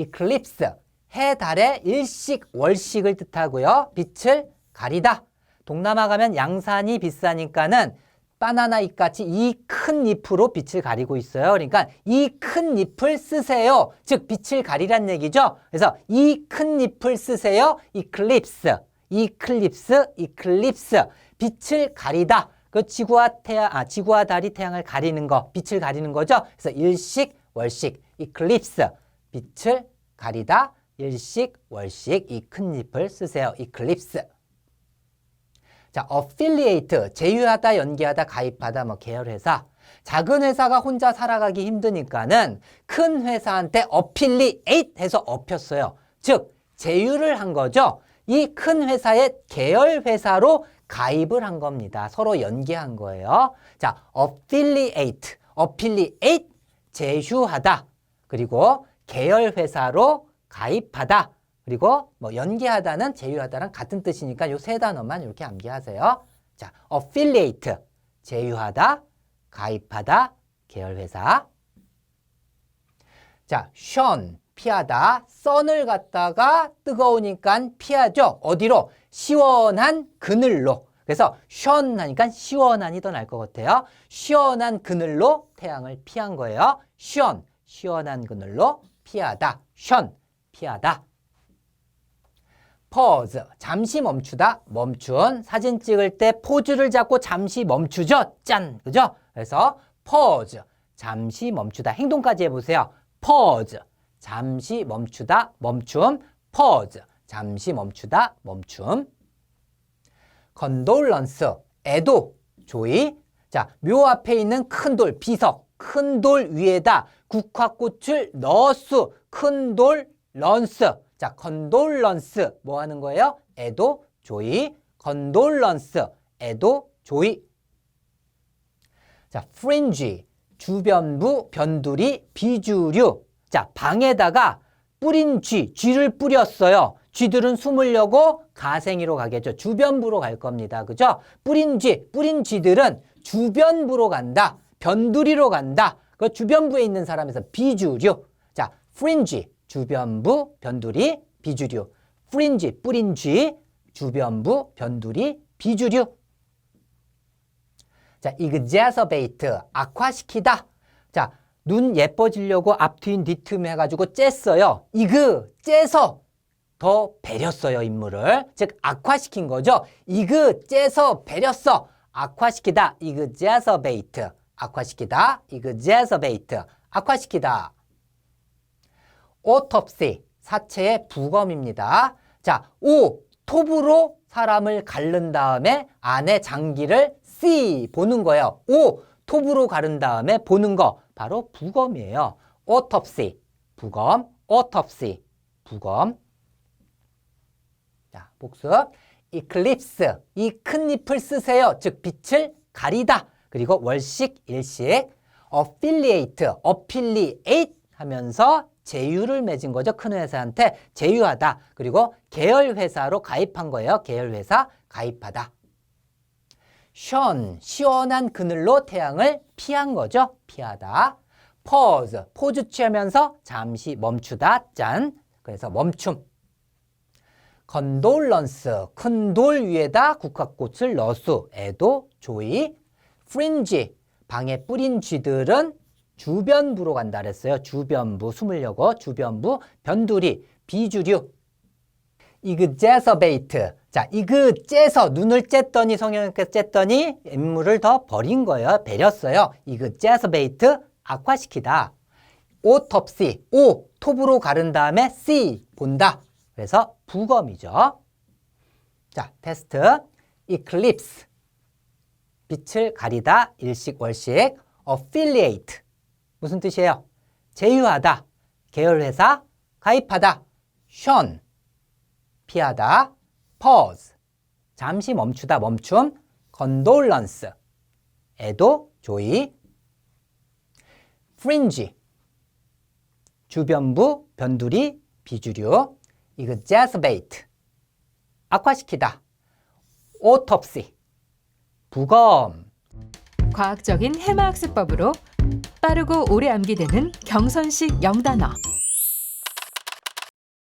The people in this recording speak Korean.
eclipse 해 달의 일식 월식을 뜻하고요. 빛을 가리다. 동남아 가면 양산이 비싸니까는 바나나 잎 같이 이 큰 잎으로 빛을 가리고 있어요. 그러니까 이 큰 잎을 쓰세요. 즉 빛을 가리란 얘기죠. 그래서 이 큰 잎을 쓰세요. eclipse, eclipse, eclipse. 빛을 가리다. 그 지구와 태양, 아 지구와 달이 태양을 가리는 거, 빛을 가리는 거죠. 그래서 일식, 월식, eclipse. 빛을 가리다. 일식, 월식 이 큰 잎을 쓰세요. eclipse. 자, affiliate, 제휴하다, 연계하다, 가입하다, 뭐 계열회사. 작은 회사가 혼자 살아가기 힘드니까는 큰 회사한테 affiliate 해서 업혔어요. 즉, 제휴를 한 거죠. 이 큰 회사의 계열 회사로 가입을 한 겁니다. 서로 연계한 거예요. 자, affiliate, affiliate, 제휴하다. 그리고 계열 회사로 가입하다. 그리고 뭐 연계하다는 제휴하다랑 같은 뜻이니까 요 세 단어만 이렇게 암기하세요. 자, affiliate 제휴하다, 가입하다, 계열 회사. 자, shun 피하다, sun을 갖다가 뜨거우니까 피하죠. 어디로? 시원한 그늘로. 그래서 shun 하니까 시원한이 더 날 것 같아요. 시원한 그늘로 태양을 피한 거예요. shun 시원한 그늘로 피하다, shun 피하다. pause. 잠시 멈추다. 멈춘 사진 찍을 때 포즈를 잡고 잠시 멈추죠. 짠. 그죠? 그래서 pause. 잠시 멈추다. 행동까지 해보세요. pause. 잠시 멈추다. 멈춤 pause. 잠시 멈추다. 멈춤 condolence. 애도. 조의 자묘 앞에 있는 큰 돌 비석 큰 돌 위에다 국화꽃을 넣었수 큰 돌 런스 자, 컨돌런스 뭐 하는 거예요? 애도 조의. 컨돌런스 애도 조의. 자, 프린지 주변부 변두리 비주류. 자, 방에다가 뿌린 쥐, 쥐를 뿌렸어요. 쥐들은 숨으려고 가생이로 가겠죠. 주변부로 갈 겁니다. 그죠? 뿌린 쥐, 뿌린 쥐들은 주변부로 간다. 변두리로 간다. 그 주변부에 있는 사람에서 비주류. 자, 프린지 주변부, 변두리, 비주류. 프린지, 뿌린 쥐, 주변부, 변두리, 비주류. 자, exacerbate, 악화시키다. 자, 눈 예뻐지려고 앞트임 뒤트임 해가지고 쬐어요. 이그, 째서 더 배렸어요, 인물을. 즉, 악화시킨 거죠. 이그, 째서 배렸어. 악화시키다, exacerbate. 악화시키다, exacerbate. 악화시키다. autopsy, 사체의 부검입니다. 자, O, 톱으로 사람을 가른 다음에 안에 장기를 C, 보는 거예요. O, 톱으로 가른 다음에 보는 거, 바로 부검이에요. autopsy, 부검, autopsy, 부검. 자, 복습. eclipse, 이 큰 잎을 쓰세요. 즉, 빛을 가리다. 그리고 월식, 일식. affiliate, affiliate 하면서 제휴를 맺은 거죠. 큰 회사한테 제휴하다. 그리고 계열 회사로 가입한 거예요. 계열 회사 가입하다. shun 시원한 그늘로 태양을 피한 거죠. 피하다. pause 포즈 취하면서 잠시 멈추다. 짠. 그래서 멈춤. condolence 큰 돌 위에다 국화꽃을 넣수 애도 조의. Fringe 방에 뿌린 쥐들은 주변부로 간다 그랬어요. 주변부 숨으려고 주변부 변두리 비주류 exacerbate 자 이그 째서 눈을 쬐더니 성형외과 쬐더니 인물을 더 버린 거예요. 배렸어요. exacerbate 악화시키다 autopsy O 톱으로 가른 다음에 C 본다. 그래서 부검이죠. 자 테스트 eclipse 빛을 가리다 일식 월식 affiliate. 무슨 뜻이에요? 제휴하다, 계열회사, 가입하다, shun, 피하다, pause, 잠시 멈추다, 멈춤, condolence, 애도, 조의, fringe, 주변부, 변두리, 비주류, exacerbate, 악화시키다, autopsy, 부검, 과학적인 해마 학습법으로 빠르고 오래 암기되는 경선식 영단어.